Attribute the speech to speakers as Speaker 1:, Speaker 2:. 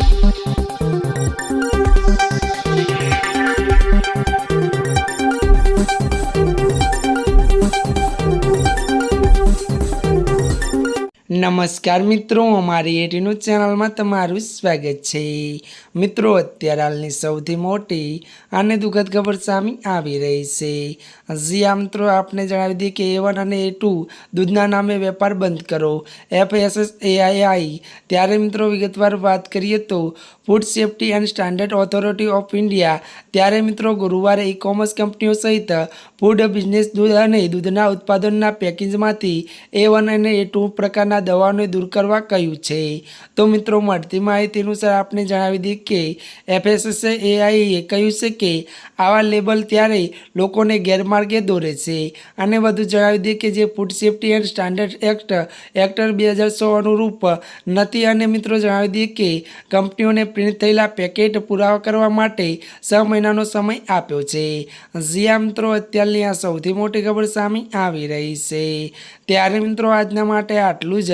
Speaker 1: thank you નમસ્કાર મિત્રો, અમારી એટીનું ચેનલમાં તમારું સ્વાગત છે. મિત્રો, અત્યારે હાલની સૌથી મોટી અને દુઃખદ ખબર સામે આવી રહી છે. આ મિત્રો, આપને જણાવી દઈએ કે એ વન અને એ ટુ દૂધના નામે વેપાર બંધ કરો. એફએસએસ એઆઈઆઈ ત્યારે મિત્રો, વિગતવાર વાત કરીએ તો food safety and standard authority of India ત્યારે મિત્રો, ગુરુવારે ઈ કોમર્સ કંપનીઓ સહિત ફૂડ બિઝનેસ દૂધ અને દૂધના ઉત્પાદનના પેકેજમાંથી એ વન અને એ ટુ પ્રકારના દવાઓને દૂર કરવા કહ્યું છે. તો મિત્રો, મળતી માહિતી અનુસાર આપણે જણાવી દઈએ કે, એફએસએસએ એઆઈએ કહ્યું છે કે, આવા લેબલ ત્યારે લોકોને ગેરમાર્ગે દોરે છે. અને વધુ જણાવી દઈએ કે, જે food safety and standard act, actor બે હજાર સો અનુરૂપ નથી. અને મિત્રો, જણાવી દઈએ કે, કંપનીઓને પ્રિન્ટ થયેલા પેકેટ પુરાવા કરવા માટે છ મહિનાનો સમય આપ્યો છે. જ્યાં મિત્રો, અત્યારની આ સૌથી મોટી ખબર સામે આવી રહી છે. ત્યારે મિત્રો, આજના માટે આટલું જ.